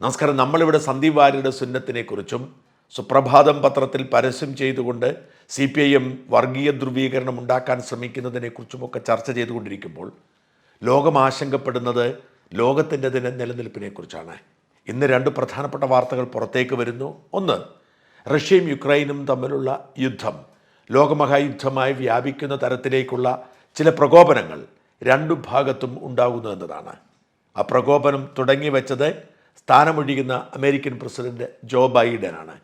നമസ്കാരം. നമ്മളിവിടെ സന്ദീപ് വാര്യരുടെ സുന്നത്തിനെക്കുറിച്ചും സുപ്രഭാതം പത്രത്തിൽ പരസ്യം ചെയ്തുകൊണ്ട് സി പി ഐ എം വർഗീയ ധ്രുവീകരണം ഉണ്ടാക്കാൻ ശ്രമിക്കുന്നതിനെക്കുറിച്ചുമൊക്കെ ചർച്ച ചെയ്തുകൊണ്ടിരിക്കുമ്പോൾ ലോകം ആശങ്കപ്പെടുന്നത് ലോകത്തിന്റെ ദിന നിലനിൽപ്പിനെക്കുറിച്ചാണ്. ഇന്ന് രണ്ട് പ്രധാനപ്പെട്ട വാർത്തകൾ പുറത്തേക്ക് വരുന്നു. ഒന്ന് റഷ്യയും യുക്രൈനും തമ്മിലുള്ള യുദ്ധം. ലോകമഹായുദ്ധമായി വ്യാപിക്കുന്ന തരത്തിലേക്കുള്ള ചില പ്രകോപനങ്ങൾ രണ്ടു ഭാഗത്തും ഉണ്ടാകുന്നു എന്നതാണ്. ആ പ്രകോപനം തുടങ്ങി വെച്ചത് സ്ഥാനമൊഴിയുന്ന അമേരിക്കൻ പ്രസിഡന്റ് ജോ ബൈഡനാണ്.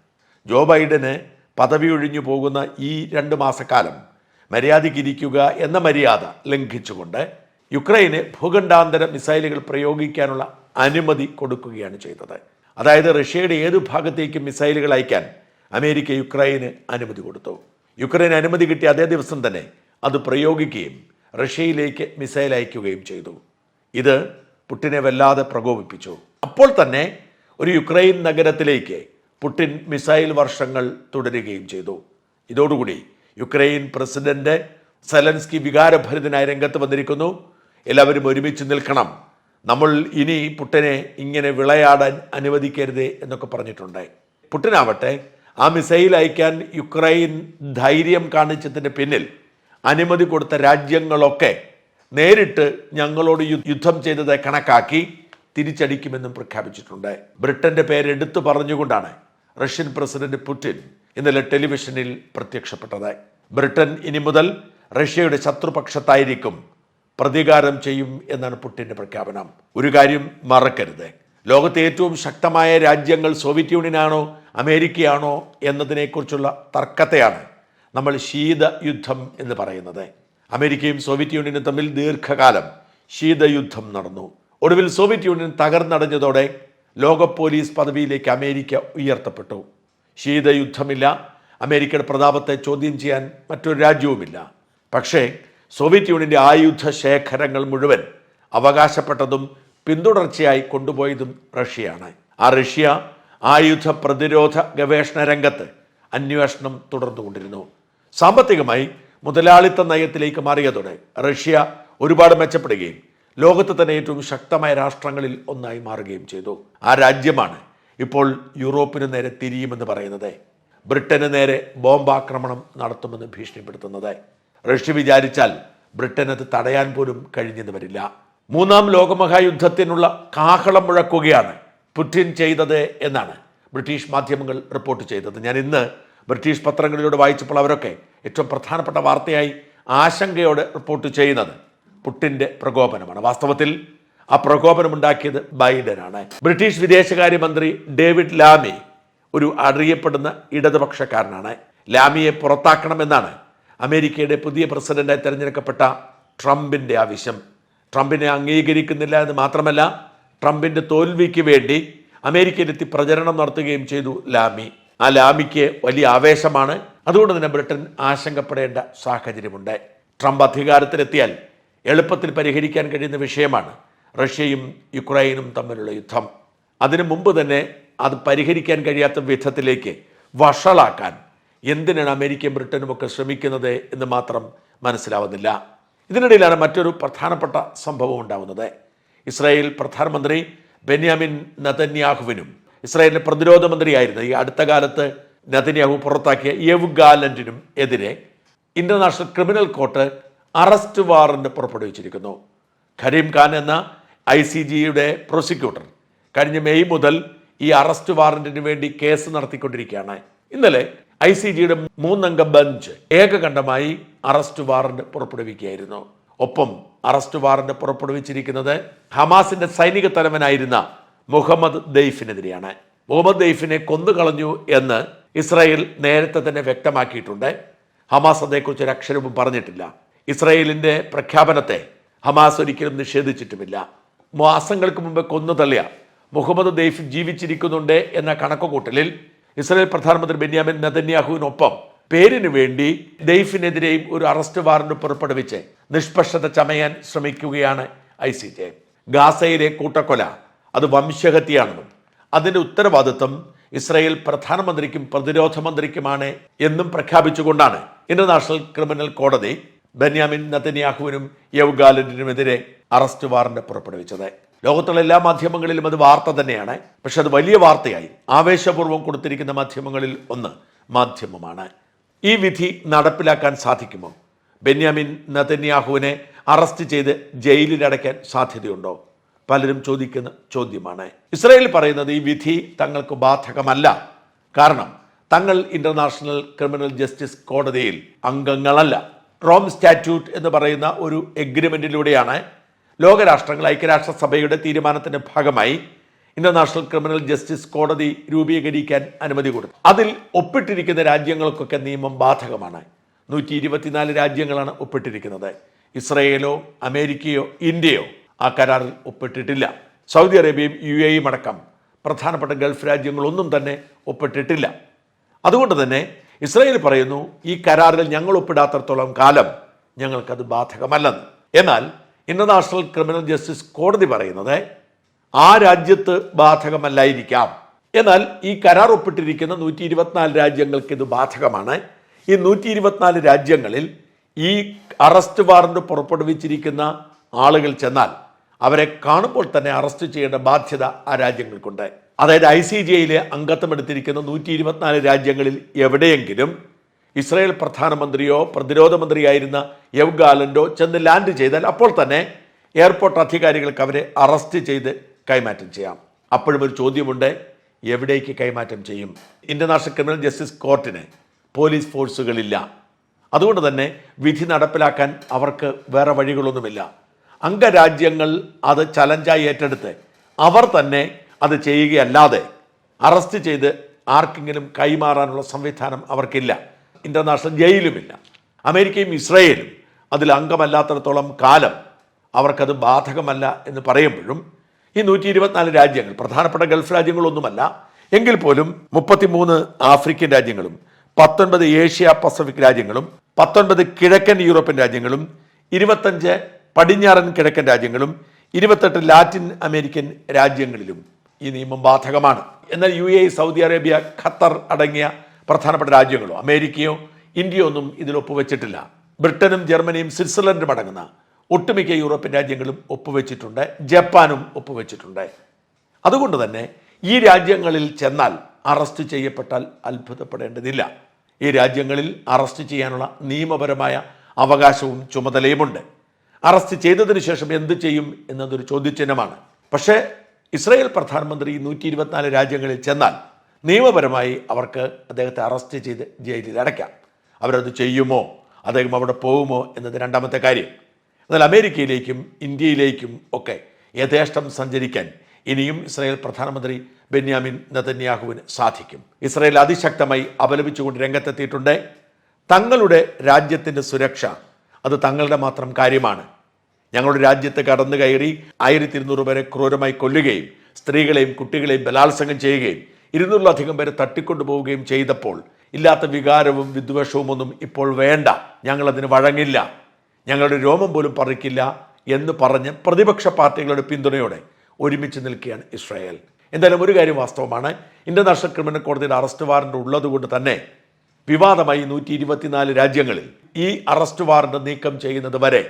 ജോ ബൈഡന് പദവി ഒഴിഞ്ഞു പോകുന്ന ഈ രണ്ട് മാസക്കാലം മര്യാദയ്ക്കിരിക്കുക എന്ന മര്യാദ ലംഘിച്ചുകൊണ്ട് യുക്രൈന് ഭൂഖണ്ഡാന്തര മിസൈലുകൾ പ്രയോഗിക്കാനുള്ള അനുമതി കൊടുക്കുകയാണ് ചെയ്തത്. അതായത് റഷ്യയുടെ ഏതു ഭാഗത്തേക്കും മിസൈലുകൾ അയക്കാൻ അമേരിക്ക യുക്രൈന് അനുമതി കൊടുത്തു. യുക്രൈൻ അനുമതി കിട്ടിയ അതേ ദിവസം തന്നെ അത് പ്രയോഗിക്കുകയും റഷ്യയിലേക്ക് മിസൈൽ അയക്കുകയും ചെയ്തു. ഇത് പുട്ടിനെ വല്ലാതെ പ്രകോപിപ്പിച്ചു. അപ്പോൾ തന്നെ ഒരു യുക്രൈൻ നഗരത്തിലേക്ക് പുടിൻ മിസൈൽ വർഷങ്ങൾ തുടരുകയും ചെയ്തു. ഇതോടുകൂടി യുക്രൈൻ പ്രസിഡന്റ് സെലൻസ്കി വികാരഭരിതനായി രംഗത്ത് വന്നിരിക്കുന്നു. എല്ലാവരും ഒരുമിച്ച് നിൽക്കണം. നമ്മൾ ഇനി പുട്ടിനെ ഇങ്ങനെ വിളയാടാൻ അനുവദിക്കരുത് എന്നൊക്കെ പറഞ്ഞിട്ടുണ്ട്. പുട്ടിനാവട്ടെ ആ മിസൈൽ അയക്കാൻ യുക്രൈൻ ധൈര്യം കാണിച്ചതിന്റെ പിന്നിൽ അനുമതി കൊടുത്ത രാജ്യങ്ങളൊക്കെ നേരിട്ട് ഞങ്ങളോട് യുദ്ധം ചെയ്തത് കണക്കാക്കി തിരിച്ചടിക്കുമെന്നും പ്രഖ്യാപിച്ചിട്ടുണ്ട്. ബ്രിട്ടന്റെ പേര് എടുത്തു പറഞ്ഞുകൊണ്ടാണ് റഷ്യൻ പ്രസിഡന്റ് പുടിൻ ഇന്നലെ ടെലിവിഷനിൽ പ്രത്യക്ഷപ്പെട്ടത്. ബ്രിട്ടൻ ഇനി മുതൽ റഷ്യയുടെ ശത്രുപക്ഷത്തായിരിക്കും പ്രതികാരം ചെയ്യും എന്നാണ് പുടിന്റെ പ്രഖ്യാപനം. ഒരു കാര്യം മറക്കരുത്. ലോകത്തെ ഏറ്റവും ശക്തമായ രാജ്യങ്ങൾ സോവിയറ്റ് യൂണിയനാണോ അമേരിക്കയാണോ എന്നതിനെക്കുറിച്ചുള്ള തർക്കത്തെയാണ് നമ്മൾ ശീത യുദ്ധം എന്ന് പറയുന്നത്. അമേരിക്കയും സോവിയറ്റ് യൂണിയനും തമ്മിൽ ദീർഘകാലം ശീതയുദ്ധം നടന്നു. ഒടുവിൽ സോവിയറ്റ് യൂണിയൻ തകർന്നടഞ്ഞതോടെ ലോക പോലീസ് പദവിയിലേക്ക് അമേരിക്ക ഉയർത്തപ്പെട്ടു. ശീതയുദ്ധമില്ല അമേരിക്കയുടെ പ്രതാപത്തെ ചോദ്യം ചെയ്യാൻ മറ്റൊരു രാജ്യവുമില്ല. പക്ഷേ സോവിയറ്റ് യൂണിയന്റെ ആയുധ ശേഖരങ്ങൾ മുഴുവൻ അവകാശപ്പെട്ടതും പിന്തുടർച്ചയായി കൊണ്ടുപോയതും റഷ്യയാണ്. ആ റഷ്യ ആയുധ പ്രതിരോധ ഗവേഷണ രംഗത്ത് അന്വേഷണം തുടർന്നുകൊണ്ടിരുന്നു. സാമ്പത്തികമായി മുതലാളിത്ത നയത്തിലേക്ക് മാറിയതോടെ റഷ്യ ഒരുപാട് മെച്ചപ്പെടുകയും ലോകത്ത് തന്നെ ഏറ്റവും ശക്തമായ രാഷ്ട്രങ്ങളിൽ ഒന്നായി മാറുകയും ചെയ്തു. ആ രാജ്യമാണ് ഇപ്പോൾ യൂറോപ്പിന് നേരെ തിരിയുമെന്ന് പറയുന്നത്. ബ്രിട്ടന് നേരെ ബോംബാക്രമണം നടത്തുമെന്ന് ഭീഷണിപ്പെടുത്തുന്നത്. റഷ്യ വിചാരിച്ചാൽ ബ്രിട്ടൻ അത് തടയാൻ പോലും കഴിഞ്ഞെന്ന് വരില്ല. മൂന്നാം ലോകമഹായുദ്ധത്തിനുള്ള കാഹളം മുഴക്കുകയാണ് പുടിൻ ചെയ്തത് എന്നാണ് ബ്രിട്ടീഷ് മാധ്യമങ്ങൾ റിപ്പോർട്ട് ചെയ്തത്. ഞാൻ ഇന്ന് ബ്രിട്ടീഷ് പത്രങ്ങളിലൂടെ വായിച്ചപ്പോൾ അവരൊക്കെ ഏറ്റവും പ്രധാനപ്പെട്ട വാർത്തയായി ആശങ്കയോടെ റിപ്പോർട്ട് ചെയ്യുന്നത് പുട്ടിന്റെ പ്രകോപനമാണ്. വാസ്തവത്തിൽ ആ പ്രകോപനമുണ്ടാക്കിയത് ബൈഡനാണ്. ബ്രിട്ടീഷ് വിദേശകാര്യമന്ത്രി ഡേവിഡ് ലാമി ഒരു അറിയപ്പെടുന്ന ഇടതുപക്ഷക്കാരനാണ്. ലാമിയെ പുറത്താക്കണമെന്നാണ് അമേരിക്കയുടെ പുതിയ പ്രസിഡന്റായി തെരഞ്ഞെടുക്കപ്പെട്ട ട്രംപിന്റെ ആവശ്യം. ട്രംപിനെ അംഗീകരിക്കുന്നില്ല എന്ന് മാത്രമല്ല ട്രംപിന്റെ തോൽവിക്ക് വേണ്ടി അമേരിക്കയിലെത്തി പ്രചരണം നടത്തുകയും ചെയ്തു ലാമി. ആ ലാമിക്ക് വലിയ ആവേശമാണ്. അതുകൊണ്ട് തന്നെ ബ്രിട്ടൻ ആശങ്കപ്പെടേണ്ട സാഹചര്യമുണ്ട്. ട്രംപ് അധികാരത്തിലെത്തിയാൽ എളുപ്പത്തിൽ പരിഹരിക്കാൻ കഴിയുന്ന വിഷയമാണ് റഷ്യയും യുക്രൈനും തമ്മിലുള്ള യുദ്ധം. അതിനു മുമ്പ് തന്നെ അത് പരിഹരിക്കാൻ കഴിയാത്ത വിധത്തിലേക്ക് വഷളാക്കാൻ എന്തിനാണ് അമേരിക്കയും ബ്രിട്ടനും ഒക്കെ ശ്രമിക്കുന്നത് എന്ന് മാത്രം മനസ്സിലാവുന്നില്ല. ഇതിനിടയിലാണ് മറ്റൊരു പ്രധാനപ്പെട്ട സംഭവം ഉണ്ടാവുന്നത്. ഇസ്രായേൽ പ്രധാനമന്ത്രി ബെന്യാമിൻ നതന്യാഹുവിനും ഇസ്രായേലിന്റെ പ്രതിരോധ മന്ത്രിയായിരുന്ന ഈ അടുത്ത കാലത്ത് നതന്യാഹു പുറത്താക്കിയ യവ് ഗാലന്റിനും എതിരെ international criminal court arrest warrant പുറപ്പെടുവിച്ചിരിക്കുന്നു. Karim Khan എന്ന ഐ സി ജിയുടെ പ്രോസിക്യൂട്ടർ കഴിഞ്ഞ മെയ് മുതൽ ഈ അറസ്റ്റ് വാറന്റിന് വേണ്ടി കേസ് നടത്തിക്കൊണ്ടിരിക്കുകയാണ്. ഇന്നലെ ഐ സി ജിയുടെ മൂന്നംഗ ബെഞ്ച് ഏകകണ്ഠമായി അറസ്റ്റ് വാറന്റ് പുറപ്പെടുവിക്കുകയായിരുന്നു. ഒപ്പം അറസ്റ്റ് വാറന്റ് പുറപ്പെടുവിച്ചിരിക്കുന്നത് ഹമാസിന്റെ സൈനിക തലവനായിരുന്ന മുഹമ്മദ് ദൈഫിനെതിരെയാണ്. മുഹമ്മദ് ദെയ്ഫിനെ കൊന്നുകളഞ്ഞു എന്ന് ഇസ്രായേൽ നേരത്തെ തന്നെ വ്യക്തമാക്കിയിട്ടുണ്ട്. ഹമാസ് അതേക്കുറിച്ച് ഒരു അക്ഷരവും പറഞ്ഞിട്ടില്ല. ഇസ്രായേലിന്റെ പ്രഖ്യാപനത്തെ ഹമാസ് ഒരിക്കലും നിഷേധിച്ചിട്ടുമില്ല. മാസങ്ങൾക്ക് മുമ്പ് കൊന്നു തള്ളിയ മുഹമ്മദ് ദെയ്ഫ് ജീവിച്ചിരിക്കുന്നുണ്ട് എന്ന കണക്കുകൂട്ടലിൽ ഇസ്രായേൽ പ്രധാനമന്ത്രി ബെന്യാമിൻ നെതന്യാഹുവിനൊപ്പം പേരിന് വേണ്ടി ദെയ്ഫിനെതിരെയും ഒരു അറസ്റ്റ് വാറന്റ് പുറപ്പെടുവിച്ച് നിഷ്പക്ഷത ചമയാൻ ശ്രമിക്കുകയാണ് ഐ സി ജെ. ഗാസയിലെ കൂട്ടക്കൊല അത് വംശഹത്യയാണെന്നും അതിന്റെ ഉത്തരവാദിത്വം ഇസ്രായേൽ പ്രധാനമന്ത്രിക്കും പ്രതിരോധ മന്ത്രിക്കുമാണ് എന്നും പ്രഖ്യാപിച്ചുകൊണ്ടാണ് ഇന്റർനാഷണൽ ക്രിമിനൽ കോടതി ബെന്യാമിൻ നതന്യാഹുവിനും യവ് ഗാലന്റിനുമെതിരെ അറസ്റ്റ് വാറന്റ് പുറപ്പെടുവിച്ചത്. ലോകത്തുള്ള എല്ലാ മാധ്യമങ്ങളിലും അത് വാർത്ത തന്നെയാണ്. പക്ഷെ അത് വലിയ വാർത്തയായി. ആവേശപൂർവം കൊടുത്തിരിക്കുന്ന മാധ്യമങ്ങളിൽ ഒന്ന് മാധ്യമമാണ്. ഈ വിധി നടപ്പിലാക്കാൻ സാധിക്കുമോ? ബെന്യാമിൻ നതന്യാഹുവിനെ അറസ്റ്റ് ചെയ്ത് ജയിലിലടയ്ക്കാൻ സാധ്യതയുണ്ടോ? പലരും ചോദിക്കുന്ന ചോദ്യമാണ്. ഇസ്രായേൽ പറയുന്നത് ഈ വിധി തങ്ങൾക്ക് ബാധകമല്ല. കാരണം തങ്ങൾ ഇന്റർനാഷണൽ ക്രിമിനൽ ജസ്റ്റിസ് കോടതിയിൽ അംഗങ്ങളല്ല. റോം സ്റ്റാറ്റ്യൂട്ട് എന്ന് പറയുന്ന ഒരു എഗ്രിമെന്റിലൂടെയാണ് ലോകരാഷ്ട്രങ്ങൾ ഐക്യരാഷ്ട്രസഭയുടെ തീരുമാനത്തിന്റെ ഭാഗമായി ഇന്റർനാഷണൽ ക്രിമിനൽ ജസ്റ്റിസ് കോടതി രൂപീകരിക്കാൻ അനുമതി കൊടുത്തു. അതിൽ ഒപ്പിട്ടിരിക്കുന്ന രാജ്യങ്ങൾക്കൊക്കെ നിയമം ബാധകമാണ്. നൂറ്റി ഇരുപത്തിനാല് രാജ്യങ്ങളാണ് ഒപ്പിട്ടിരിക്കുന്നത്. ഇസ്രയേലോ അമേരിക്കയോ ഇന്ത്യയോ ആ കരാറിൽ ഒപ്പിട്ടിട്ടില്ല. സൗദി അറേബ്യയും യു എയും അടക്കം പ്രധാനപ്പെട്ട ഗൾഫ് രാജ്യങ്ങളൊന്നും തന്നെ ഒപ്പിട്ടിട്ടില്ല. അതുകൊണ്ട് തന്നെ ഇസ്രായേൽ പറയുന്നു ഈ കരാറിൽ ഞങ്ങൾ ഒപ്പിടാത്തടത്തോളം കാലം ഞങ്ങൾക്കത് ബാധകമല്ലെന്ന്. എന്നാൽ ഇന്റർനാഷണൽ ക്രിമിനൽ ജസ്റ്റിസ് കോടതി പറയുന്നത് ആ രാജ്യത്ത് ബാധകമല്ലായിരിക്കാം. എന്നാൽ ഈ കരാർ ഒപ്പിട്ടിരിക്കുന്ന നൂറ്റി ഇരുപത്തിനാല് രാജ്യങ്ങൾക്ക് ഇത് ബാധകമാണ്. ഈ നൂറ്റി ഇരുപത്തിനാല് രാജ്യങ്ങളിൽ ഈ അറസ്റ്റ് വാറണ്ട് പുറപ്പെടുവിച്ചിരിക്കുന്ന ആളുകൾ ചെന്നാൽ അവരെ കാണുമ്പോൾ തന്നെ അറസ്റ്റ് ചെയ്യേണ്ട ബാധ്യത ആ രാജ്യങ്ങൾക്കുണ്ട്. അതായത് ഐ സി ജിയിലെ അംഗത്വം എടുത്തിരിക്കുന്ന നൂറ്റി ഇരുപത്തിനാല് രാജ്യങ്ങളിൽ എവിടെയെങ്കിലും ഇസ്രായേൽ പ്രധാനമന്ത്രിയോ പ്രതിരോധ മന്ത്രിയായിരുന്ന യവ് ഗാലൻഡോ ചെന്ന് ലാൻഡ് ചെയ്താൽ അപ്പോൾ തന്നെ എയർപോർട്ട് അധികാരികൾക്ക് അവരെ അറസ്റ്റ് ചെയ്ത് കൈമാറ്റം ചെയ്യാം. അപ്പോഴും ഒരു ചോദ്യമുണ്ട് എവിടേക്ക് കൈമാറ്റം ചെയ്യും? ഇന്റർനാഷണൽ ക്രിമിനൽ ജസ്റ്റിസ് കോർട്ടിന് പോലീസ് ഫോഴ്സുകളില്ല. അതുകൊണ്ട് തന്നെ വിധി നടപ്പിലാക്കാൻ അവർക്ക് വേറെ വഴികളൊന്നുമില്ല. അംഗരാജ്യങ്ങൾ അത് ചലഞ്ചായി ഏറ്റെടുത്ത് അവർ തന്നെ അത് ചെയ്യുകയല്ലാതെ അറസ്റ്റ് ചെയ്ത് ആർക്കെങ്കിലും കൈമാറാനുള്ള സംവിധാനം അവർക്കില്ല. ഇന്റർനാഷണൽ ജയിലുമില്ല. അമേരിക്കയും ഇസ്രയേലും അതിൽ അംഗമല്ലാത്തിടത്തോളം കാലം അവർക്കത് ബാധകമല്ല എന്ന് പറയുമ്പോഴും ഈ നൂറ്റി ഇരുപത്തിനാല് രാജ്യങ്ങൾ പ്രധാനപ്പെട്ട ഗൾഫ് രാജ്യങ്ങളൊന്നുമല്ല എങ്കിൽ പോലും മുപ്പത്തിമൂന്ന് ആഫ്രിക്കൻ രാജ്യങ്ങളും പത്തൊൻപത് ഏഷ്യ പസഫിക് രാജ്യങ്ങളും പത്തൊൻപത് കിഴക്കൻ യൂറോപ്യൻ രാജ്യങ്ങളും ഇരുപത്തഞ്ച് പടിഞ്ഞാറൻ കിഴക്കൻ രാജ്യങ്ങളും ഇരുപത്തെട്ട് ലാറ്റിൻ അമേരിക്കൻ രാജ്യങ്ങളിലും ഈ നിയമം ബാധകമാണ്. എന്നാൽ U A Saudi Arabia Qatar അടങ്ങിയ പ്രധാനപ്പെട്ട രാജ്യങ്ങളോ അമേരിക്കയോ ഇന്ത്യയോ ഒന്നും ഇതിൽ ഒപ്പുവെച്ചിട്ടില്ല. ബ്രിട്ടനും ജർമ്മനിയും സ്വിറ്റ്സർലൻഡും അടങ്ങുന്ന ഒട്ടുമിക്ക യൂറോപ്യൻ രാജ്യങ്ങളും ഒപ്പുവെച്ചിട്ടുണ്ട്. ജപ്പാനും ഒപ്പുവെച്ചിട്ടുണ്ട്. അതുകൊണ്ട് തന്നെ ഈ രാജ്യങ്ങളിൽ ചെന്നാൽ അറസ്റ്റ് ചെയ്യപ്പെട്ടാൽ അത്ഭുതപ്പെടേണ്ടതില്ല. ഈ രാജ്യങ്ങളിൽ അറസ്റ്റ് ചെയ്യാനുള്ള നിയമപരമായ അവകാശവും ചുമതലയുമുണ്ട്. അറസ്റ്റ് ചെയ്തതിനു ശേഷം എന്ത് ചെയ്യും എന്നതൊരു ചോദ്യചിഹ്നമാണ്. പക്ഷേ ഇസ്രായേൽ പ്രധാനമന്ത്രി നൂറ്റി ഇരുപത്തിനാല് രാജ്യങ്ങളിൽ ചെന്നാൽ നിയമപരമായി അവർക്ക് അദ്ദേഹത്തെ അറസ്റ്റ് ചെയ്ത് ജയിലിൽ അടയ്ക്കാം. അവരത് ചെയ്യുമോ? അദ്ദേഹം അവിടെ പോകുമോ എന്നത് രണ്ടാമത്തെ കാര്യം. എന്നാൽ അമേരിക്കയിലേക്കും ഇന്ത്യയിലേക്കും ഒക്കെ യഥേഷ്ടം സഞ്ചരിക്കാൻ ഇനിയും ഇസ്രായേൽ പ്രധാനമന്ത്രി ബെന്യാമിൻ നതന്യാഹുവിന് സാധിക്കും. ഇസ്രായേൽ അതിശക്തമായി അപലപിച്ചുകൊണ്ട് രംഗത്തെത്തിയിട്ടുണ്ട്. തങ്ങളുടെ രാജ്യത്തിന്റെ സുരക്ഷ അത് തങ്ങളുടെ മാത്രം കാര്യമാണ്. ഞങ്ങളുടെ രാജ്യത്ത് കടന്നു കയറി ആയിരത്തി ഇരുന്നൂറ് പേരെ ക്രൂരമായി കൊല്ലുകയും സ്ത്രീകളെയും കുട്ടികളെയും ബലാത്സംഗം ചെയ്യുകയും ഇരുന്നൂറിലധികം പേരെ തട്ടിക്കൊണ്ടുപോവുകയും ചെയ്തപ്പോൾ ഇല്ലാത്ത വികാരവും വിദ്വേഷവും ഒന്നും ഇപ്പോൾ വേണ്ട. ഞങ്ങളതിന് വഴങ്ങില്ല. ഞങ്ങളുടെ രോമം പോലും പറിക്കില്ല എന്ന് പറഞ്ഞ് പ്രതിപക്ഷ പാർട്ടികളുടെ പിന്തുണയോടെ ഒരുമിച്ച് നിൽക്കുകയാണ് ഇസ്രായേൽ. എന്തായാലും ഒരു കാര്യം വാസ്തവമാണ്. ഇന്റർനാഷണൽ ക്രിമിനൽ കോടതിയുടെ അറസ്റ്റ് വാറണ്ട് ഉള്ളതുകൊണ്ട് തന്നെ വിവാദമായി നൂറ്റി രാജ്യങ്ങളിൽ ഈ അറസ്റ്റ് വാറണ്ട് നീക്കം ചെയ്യുന്നത് വരെ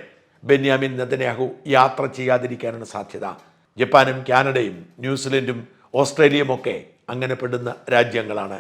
ബെന്യാമിൻ നെതന്യാഹു യാത്ര ചെയ്യാതിരിക്കാനാണ് സാധ്യത. ജപ്പാനും കാനഡയും ന്യൂസിലൻഡും ഓസ്ട്രേലിയയും ഒക്കെ അങ്ങനെ പെടുന്ന രാജ്യങ്ങളാണ്.